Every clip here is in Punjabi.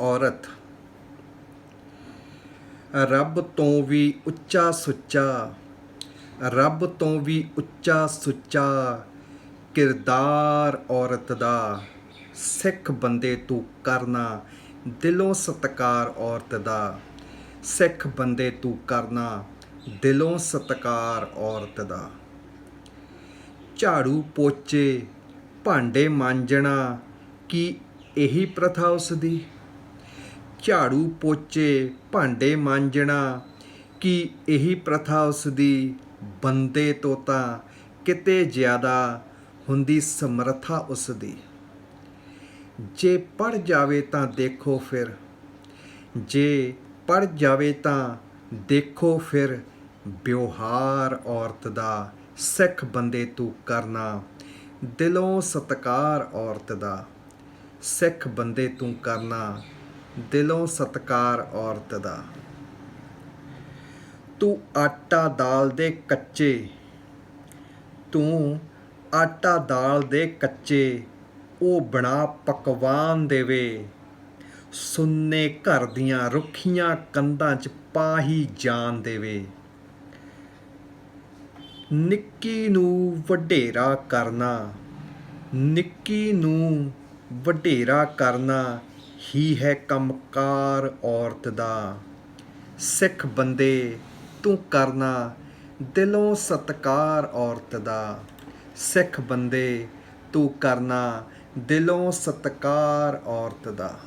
ਔਰਤ। ਰੱਬ ਤੋਂ ਵੀ ਉੱਚਾ ਸੁੱਚਾ, ਰੱਬ ਤੋਂ ਵੀ ਉੱਚਾ ਸੁੱਚਾ ਕਿਰਦਾਰ ਔਰਤ ਦਾ। ਸਿੱਖ ਬੰਦੇ ਤੂੰ ਕਰਨਾ ਦਿਲੋਂ ਸਤਕਾਰ ਔਰਤ ਦਾ। ਸਿੱਖ ਬੰਦੇ ਤੂੰ ਕਰਨਾ ਦਿਲੋਂ ਸਤਕਾਰ ਔਰਤ ਦਾ। ਝਾੜੂ ਪੋਚੇ, ਭਾਂਡੇ ਮਾਂਜਣਾ, ਕੀ ਇਹੀ ਪ੍ਰਥਾ ਉਸ ਦੀ? ਝਾੜੂ ਪੋਚੇ ਭਾਂਡੇ ਮਾਂਜਣਾ, ਕਿ ਇਹੀ ਪ੍ਰਥਾ ਉਸ ਦੀ ਬੰਦੇ ਤੋਂ ਤਾਂ ਕਿਤੇ ਜ਼ਿਆਦਾ ਹੁੰਦੀ ਸਮਰੱਥਾ ਉਸ ਦੀ ਜੇ ਪੜ ਜਾਵੇ ਤਾਂ ਦੇਖੋ ਫਿਰ। ਜੇ ਪੜ ਜਾਵੇ ਤਾਂ ਦੇਖੋ ਫਿਰ। ਵਿਵਹਾਰ ਔਰਤ ਦਾ ਸਿੱਖ ਬੰਦੇ ਤੂੰ ਕਰਨਾ, ਦਿਲੋਂ ਸਤਕਾਰ ਔਰਤ ਦਾ ਸਿੱਖ ਬੰਦੇ ਤੂੰ ਕਰਨਾ ਦਿਲੋਂ ਸਤਕਾਰ ਔਰਤ ਦਾ। ਤੂੰ ਆਟਾ ਦਾਲ ਦੇ ਕੱਚੇ। ਤੂੰ ਆਟਾ ਦਾਲ ਦੇ ਕੱਚੇ। ਉਹ ਬਣਾ ਪਕਵਾਨ ਦੇਵੇ। ਸੁੰਨੇ ਘਰ ਦੀਆਂ ਰੁੱਖੀਆਂ ਕੰਧਾਂ 'ਚ ਪਾਹੀ ਜਾਨ ਦੇਵੇ। ਨਿੱਕੀ ਨੂੰ ਵਡੇਰਾ ਕਰਨਾ। ਨਿੱਕੀ ਨੂੰ ਵਡੇਰਾ ਕਰਨਾ। ਹੀ ਹੈ ਕੰਮਕਾਰ ਔਰਤ ਦਾ। ਸਿੱਖ ਬੰਦੇ ਤੂੰ ਕਰਨਾ ਦਿਲੋਂ ਸਤਕਾਰ ਔਰਤ ਦਾ। ਸਿੱਖ ਬੰਦੇ ਤੂੰ ਕਰਨਾ ਦਿਲੋਂ ਸਤਕਾਰ ਔਰਤ ਦਾ।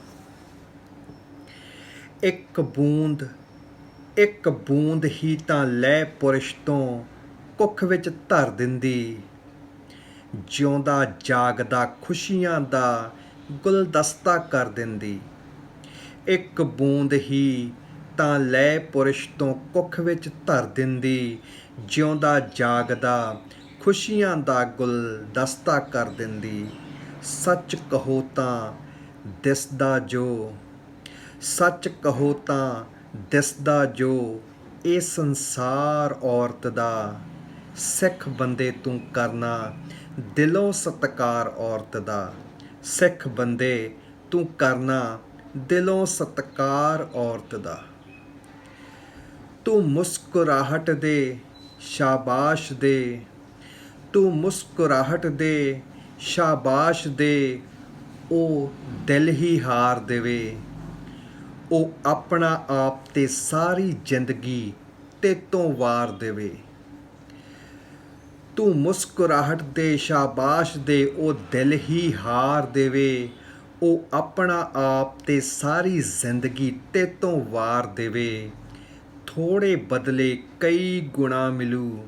ਇੱਕ ਬੂੰਦ ਇੱਕ ਬੂੰਦ ਹੀ ਤਾਂ ਲੈ ਪੁਰਸ਼ ਤੋਂ ਕੁੱਖ ਵਿੱਚ ਧਰ ਦਿੰਦੀ। ਜਿਉਂਦਾ ਜਾਗਦਾ ਖੁਸ਼ੀਆਂ ਦਾ ਗੁਲਦਸਤਾ ਕਰ ਦਿੰਦੀ। ਇੱਕ ਬੂੰਦ ਹੀ ਤਾਂ ਲੈ ਪੁਰਸ਼ ਤੋਂ ਕੁੱਖ ਵਿੱਚ ਧਰ ਦਿੰਦੀ, ਜਿਉਂਦਾ ਜਾਗਦਾ, ਖੁਸ਼ੀਆਂ ਦਾ ਗੁਲਦਸਤਾ ਕਰ ਦਿੰਦੀ। ਸੱਚ ਕਹੋ ਤਾਂ ਦਿਸਦਾ ਜੋ, ਸੱਚ ਕਹੋ ਤਾਂ ਦਿਸਦਾ ਜੋ, ਇਹ ਸੰਸਾਰ ਔਰਤ ਦਾ, ਸਿੱਖ ਬੰਦੇ ਤੂੰ ਕਰਨਾ ਦਿਲੋਂ ਸਤਕਾਰ ਔਰਤ ਦਾ। ਸਿੱਖ ਬੰਦੇ, ਤੂੰ ਕਰਨਾ ਦਿਲੋਂ ਸਤਕਾਰ ਔਰਤ ਦਾ। ਤੂੰ ਮੁਸਕਰਾਹਟ ਦੇ ਸ਼ਾਬਾਸ਼ ਦੇ, ਤੂੰ ਮੁਸਕਰਾਹਟ ਦੇ ਸ਼ਾਬਾਸ਼ ਦੇ, ਉਹ ਦਿਲ ਹੀ ਹਾਰ ਦੇਵੇ। ਉਹ ਆਪਣਾ ਆਪ ਤੇ ਸਾਰੀ ਜ਼ਿੰਦਗੀ ਤੇ ਤੋਂ ਵਾਰ ਦੇਵੇ। ਤੂੰ ਮੁਸਕਰਾਹਟ ਦੇ ਸ਼ਾਬਾਸ਼ ਦੇ ਉਹ ਦਿਲ ਹੀ ਹਾਰ ਦੇਵੇ। ਉਹ ਆਪਣਾ ਆਪ ਤੇ ਸਾਰੀ ਜ਼ਿੰਦਗੀ ਤੇ ਤੋਂ ਵਾਰ ਦੇਵੇ। ਥੋੜੇ ਬਦਲੇ ਕਈ ਗੁਣਾ ਮਿਲੂ।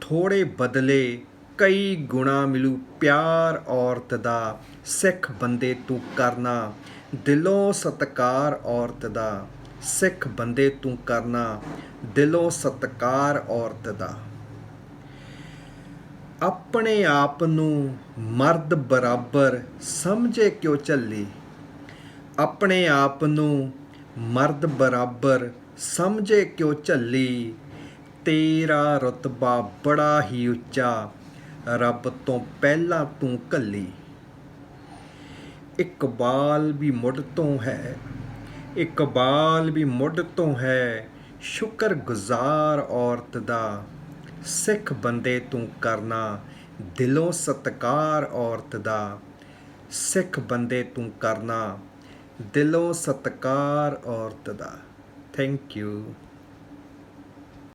ਥੋੜੇ ਬਦਲੇ ਕਈ ਗੁਣਾ ਮਿਲੂ। ਪਿਆਰ ਔਰਤ ਦਾ, ਸਿੱਖ ਬੰਦੇ ਤੂੰ ਕਰਨਾ। ਦਿਲੋਂ ਸਤਕਾਰ ਔਰਤ ਦਾ, ਸਿੱਖ ਬੰਦੇ ਤੂੰ ਕਰਨਾ। ਦਿਲੋਂ ਸਤਕਾਰ ਔਰਤ ਦਾ। ਆਪਣੇ ਆਪ ਨੂੰ ਮਰਦ ਬਰਾਬਰ ਸਮਝੇ ਕਿਉਂ ਚੱਲੀ ਆਪਣੇ ਆਪ ਨੂੰ ਮਰਦ ਬਰਾਬਰ ਸਮਝੇ ਕਿਉਂ ਝੱਲੀ? ਤੇਰਾ ਰਤਬਾ ਬੜਾ ਹੀ ਉੱਚਾ, ਰੱਬ ਤੋਂ ਪਹਿਲਾਂ ਤੂੰ ਕੱਲੀ ਇਕਬਾਲ ਵੀ ਮੁੱਢ ਤੋਂ ਹੈ, ਇਕਬਾਲ ਵੀ ਮੁੱਢ ਤੋਂ ਹੈ, ਸ਼ੁਕਰਗੁਜ਼ਾਰ ਔਰਤ ਦਾ। ਸਿੱਖ ਬੰਦੇ ਤੂੰ ਕਰਨਾ, ਦਿਲੋਂ ਸਤਕਾਰ ਔਰਤ ਦਾ। ਸਿੱਖ ਬੰਦੇ ਤੂੰ ਕਰਨਾ, ਦਿਲੋਂ ਸਤਕਾਰ ਔਰਤ ਦਾ। Thank you